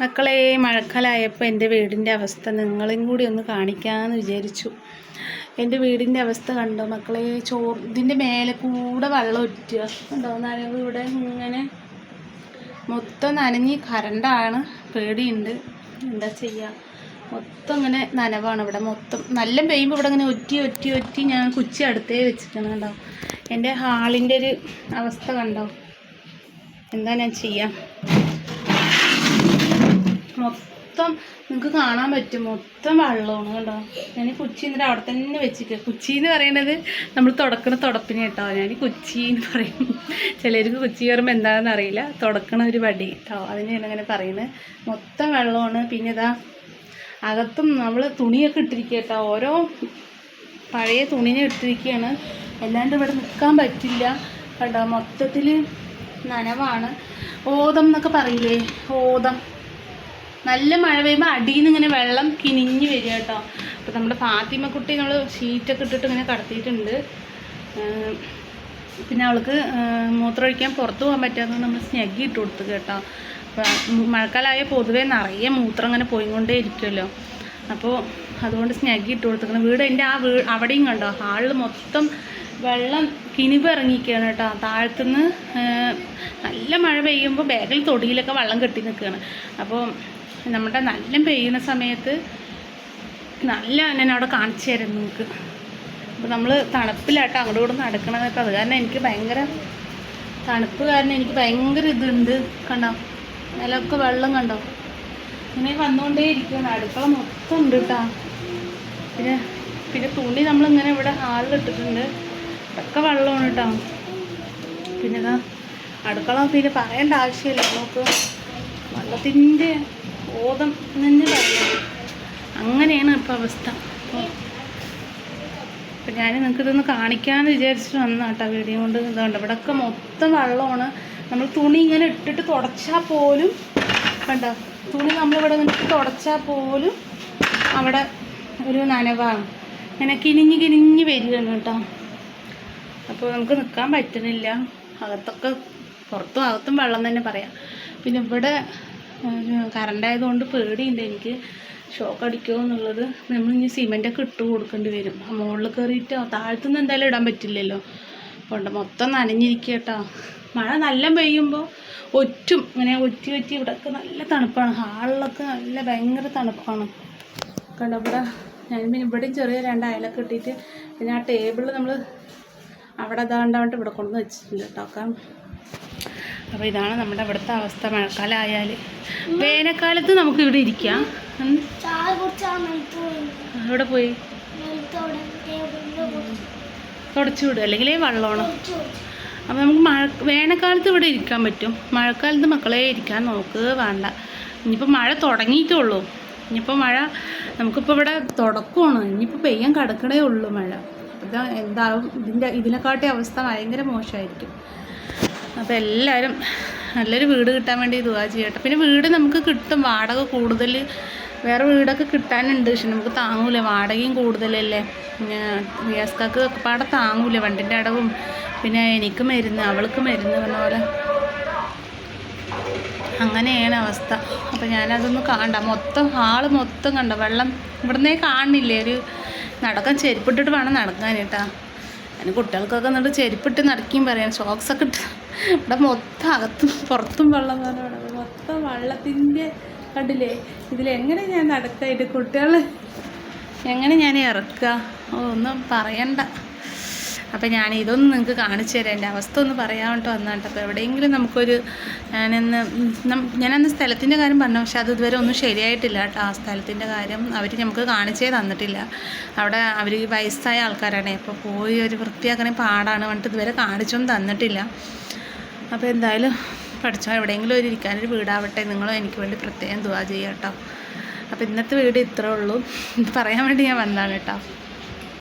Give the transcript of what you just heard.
മക്കളെ മഴക്കാലമായപ്പോൾ എന്റെ വീടിന്റെ അവസ്ഥ നിങ്ങളും കൂടി ഒന്ന് കാണിക്കാമെന്ന് വിചാരിച്ചു. എന്റെ വീടിന്റെ അവസ്ഥ കണ്ടോ മക്കളെ? ചോറ് ഇതിന്റെ മേലെ കൂടെ വെള്ളം ഒറ്റുക കണ്ടോ? നനവ് ഇവിടെ ഇങ്ങനെ മൊത്തം നനഞ്ഞ് കരണ്ടാണ്. പേടിയുണ്ട്. എന്താ ചെയ്യുക മൊത്തം ഇങ്ങനെ നനവാണ് ഇവിടെ മൊത്തം. നല്ല പെയ്യുമ്പോൾ ഇവിടെ ഇങ്ങനെ ഒറ്റി ഒറ്റി ഒറ്റി ഞാൻ കുച്ചി അടുത്തേ വെച്ചിരിക്കണം കണ്ടോ? എന്റെ ഹാളിന്റെ ഒരു അവസ്ഥ കണ്ടോ? എന്താ ഞാൻ ചെയ്യാം? മൊത്തം നിങ്ങൾക്ക് കാണാൻ പറ്റും. മൊത്തം വെള്ളമാണ് കേട്ടോ ഞാൻ കുച്ചി എന്നിട്ട് അവിടെ തന്നെ വെച്ചിട്ട് കുച്ചി എന്ന് പറയുന്നത് നമ്മൾ തുടക്കണ തുടപ്പിന് കേട്ടോ. ഞാൻ കുച്ചി എന്ന് പറയും. ചിലർക്ക് കുച്ചി പറയുമ്പോൾ എന്താണെന്ന് അറിയില്ല. തുടക്കണ ഒരു വടി കേട്ടോ. അതിനെയാണ് അങ്ങനെ പറയുന്നത് മൊത്തം വെള്ളമാണ്. പിന്നെ ഇതാ അകത്തും നമ്മൾ തുണിയൊക്കെ ഇട്ടിരിക്കുക കേട്ടോ. ഓരോ പഴയ തുണിനെ ഇട്ടിരിക്കുകയാണ് അല്ലാണ്ട് ഇവിടെ നിൽക്കാൻ പറ്റില്ല. കേട്ടോ മൊത്തത്തിൽ നനവാണ്. ഓതം എന്നൊക്കെ പറയില്ലേ? ഓതം. നല്ല മഴ പെയ്യുമ്പോൾ അടിയിൽ നിന്ന് ഇങ്ങനെ വെള്ളം കിനിഞ്ഞ് വരിക കേട്ടോ. അപ്പോൾ നമ്മുടെ ഫാത്തിമക്കുട്ടി നമ്മൾ ഷീറ്റൊക്കെ ഇട്ടിട്ട് ഇങ്ങനെ കടത്തിയിട്ടുണ്ട്. പിന്നെ അവൾക്ക് മൂത്രമൊഴിക്കാൻ പുറത്ത് പോകാൻ പറ്റാത്തത് നമ്മൾ സ്നഗ്ഗി ഇട്ട് കൊടുത്തു കേട്ടോ. അപ്പോൾ മഴക്കാലമായ പൊതുവേ നിറയെ മൂത്രം അങ്ങനെ പോയിക്കൊണ്ടേ ഇരിക്കുമല്ലോ അപ്പോൾ അതുകൊണ്ട് സ്നഗ്ഗി ഇട്ട് കൊടുത്തിരിക്കണം വീട് എന്റെ ആ വീ അവിടെയും കണ്ടോ? ഹാളിൽ മൊത്തം വെള്ളം കിനിവ് ഇറങ്ങിക്കുകയാണ് കേട്ടോ. താഴത്തുനിന്ന് നല്ല മഴ പെയ്യുമ്പോൾ ബാഗിൽ തൊടിയിലൊക്കെ വെള്ളം കെട്ടി നിൽക്കുകയാണ്. അപ്പോൾ നമ്മുടെ നല്ല പെയ്യുന്ന സമയത്ത് നല്ല ഞാൻ അവിടെ കാണിച്ചു തരും നിങ്ങൾക്ക്. അപ്പോൾ നമ്മൾ തണുപ്പിലാട്ടോ അങ്ങോട്ട് കൂടെ നടക്കണം അപ്പോൾ അത് കാരണം എനിക്ക് ഭയങ്കര തണുപ്പ് കാരണം എനിക്ക് ഭയങ്കര ഇതുണ്ട്. കണ്ടോ? നിലമൊക്കെ വെള്ളം കണ്ടോ? ഇങ്ങനെ വന്നുകൊണ്ടേ ഇരിക്കുകയാണ്. അടുക്കള മൊത്തം ഉണ്ട് കേട്ടോ. പിന്നെ പിന്നെ തുണി നമ്മളിങ്ങനെ ഇവിടെ ഹാളിലിട്ടിട്ടുണ്ട് അതൊക്കെ വെള്ളമാണ് കേട്ടോ. പിന്നെ അടുക്കള പിന്നെ പറയേണ്ട ആവശ്യമില്ല. നമുക്ക് വെള്ളത്തിന്റെ ബോധം നിന്ന് പറയുന്നത് അങ്ങനെയാണ് ഇപ്പോൾ അവസ്ഥ. അപ്പം ഞാൻ നിങ്ങൾക്ക് ഇതൊന്ന് കാണിക്കാമെന്ന് വിചാരിച്ചിട്ട് വന്ന കേട്ടോ വീഡിയോ കൊണ്ട് ഇതുണ്ട്. ഇവിടെയൊക്കെ മൊത്തം വെള്ളമാണ്. നമ്മൾ തുണി ഇങ്ങനെ ഇട്ടിട്ട് തുടച്ചാൽ പോലും കണ്ടോ? തുണി നമ്മളിവിടെ നിന്നിട്ട് തുടച്ചാൽ പോലും അവിടെ ഒരു നനവാണ്. ഇങ്ങനെ കിനിഞ്ഞ് കിനിഞ്ഞ് വരികയാണ് കേട്ടോ. അപ്പോൾ നമുക്ക് നിൽക്കാൻ പറ്റുന്നില്ല. അകത്തൊക്കെ പുറത്തും അകത്തും വെള്ളം തന്നെ പറയാം. പിന്നെ ഇവിടെ കറണ്ട് ആയതുകൊണ്ട് പേടിയുണ്ട് എനിക്ക്. ഷോക്ക് അടിക്കുമോ എന്നുള്ളത്. നമ്മൾ ഇനി സിമെന്റൊക്കെ ഇട്ട് കൊടുക്കേണ്ടി വരും. മുകളിൽ കയറിയിട്ടോ താഴത്തുനിന്ന് എന്തായാലും ഇടാൻ പറ്റില്ലല്ലോ. കൊണ്ട് മൊത്തം നനഞ്ഞിരിക്കുക കേട്ടോ. മഴ നല്ല പെയ്യുമ്പോൾ ഒറ്റും ഇങ്ങനെ ഒറ്റി ഒറ്റി ഇവിടെയൊക്കെ നല്ല തണുപ്പാണ്. ഹാളിലൊക്കെ നല്ല ഭയങ്കര തണുപ്പാണ്. കണ്ടോ ഇവിടെ ഞാൻ പിന്നെ ഇവിടെയും ചെറിയ രണ്ട് അയലൊക്കെ ഇട്ടിട്ട് പിന്നെ ആ ടേബിളിൽ നമ്മൾ അവിടെ അതാണ്ടാണ്ട് ഇവിടെ കൊണ്ടുവന്ന് വെച്ചിട്ടുണ്ട് കേട്ടോ. അപ്പോൾ ഇതാണ് നമ്മുടെ ഇവിടുത്തെ അവസ്ഥ. മഴക്കാലമായാൽ വേനൽക്കാലത്ത് നമുക്ക് ഇവിടെ ഇരിക്കാം. അവിടെ പോയി. തുടച്ചു വിടുക അല്ലെങ്കിൽ വെള്ളമാണ്. അപ്പോൾ നമുക്ക് മഴ വേനൽക്കാലത്ത് ഇവിടെ ഇരിക്കാൻ പറ്റും. മഴക്കാലത്ത് മക്കളെ ഇരിക്കാൻ നോക്ക് വേണ്ട. ഇനിയിപ്പോൾ മഴ തുടങ്ങിയിട്ടേ ഇനിയിപ്പോൾ മഴ നമുക്കിപ്പോൾ ഇവിടെ തുടക്കമാണ് ഇനിയിപ്പോൾ പെയ്യാൻ കിടക്കണേ ഉള്ളൂ മഴ. അപ്പോൾ എന്താവും? ഇതിന്റെ ഇതിനെക്കാട്ടി അവസ്ഥ ഭയങ്കര മോശമായിരിക്കും. അപ്പോൾ എല്ലാവരും നല്ലൊരു വീട് കിട്ടാൻ വേണ്ടി ദുവാ ചെയ്യട്ടെ. പിന്നെ വീട് നമുക്ക് കിട്ടും വാടക കൂടുതൽ. വേറെ വീടൊക്കെ കിട്ടാനുണ്ട് പക്ഷെ നമുക്ക് താങ്ങൂല. വാടകയും കൂടുതലല്ലേ. റിയാസ്കാക്ക് പാടെ താങ്ങൂല വണ്ടിന്റെ അടവും. പിന്നെ എനിക്ക് മരുന്ന് അവൾക്ക് മരുന്ന് പറഞ്ഞ പോലെ. അങ്ങനെയാണ് അവസ്ഥ. അപ്പോൾ ഞാനതൊന്ന് കാണണ്ട. മൊത്തം ഹാൾ മൊത്തം കണ്ട? വെള്ളം ഇവിടുന്നേ കാണില്ലേ ഒരു നടക്കാൻ ചെരുപ്പിട്ടിട്ട് വേണം നടക്കാൻ കേട്ടാ. അതിന് കുട്ടികൾക്കൊക്കെ എന്നിട്ട് ചെരുപ്പിട്ട് നടക്കുകയും പറയാം. സോക്സൊക്കെ ഇട്ട് ഇവിടെ മൊത്തം അകത്തും പുറത്തും വെള്ളം പറഞ്ഞാണ് മൊത്തം വെള്ളത്തിന്റെ കണ്ടില്ലേ? ഇതിലെങ്ങനെ ഞാൻ നടക്കുക കുട്ടികൾ എങ്ങനെ ഞാൻ ഇറക്കുക ഒന്നും പറയണ്ട. അപ്പം ഞാൻ ഇതൊന്നും നിങ്ങൾക്ക് കാണിച്ചു തരാം. എന്റെ അവസ്ഥ ഒന്ന് പറയാൻ വേണ്ടി വന്നാട്ടോ അപ്പോൾ എവിടെയെങ്കിലും നമുക്കൊരു ഞാനിന്ന് ഞാനന്ന് സ്ഥലത്തിന്റെ കാര്യം പറഞ്ഞു. പക്ഷെ അത് ഇതുവരെ ഒന്നും ശരിയായിട്ടില്ല കേട്ടോ. ആ സ്ഥലത്തിന്റെ കാര്യം അവർ നമുക്ക് കാണിച്ചേ തന്നിട്ടില്ല. അവിടെ അവർ വയസ്സായ ആൾക്കാരാണ്. അപ്പോൾ പോയി ഒരു വൃത്തിയാക്കണേ പാടാണ് പറഞ്ഞിട്ട് ഇതുവരെ കാണിച്ചൊന്നും തന്നിട്ടില്ല. അപ്പോൾ എന്തായാലും പഠിച്ചോ? എവിടെയെങ്കിലും ഒരു ഇരിക്കാനൊരു വീടാവട്ടെ. നിങ്ങളും എനിക്ക് വേണ്ടി പ്രത്യേകം ദുവാ ചെയ്യാം കേട്ടോ അപ്പോൾ ഇന്നത്തെ വീട് ഇത്രേ ഉള്ളൂ. പറയാൻ വേണ്ടി ഞാൻ വന്നതാണ് കേട്ടോ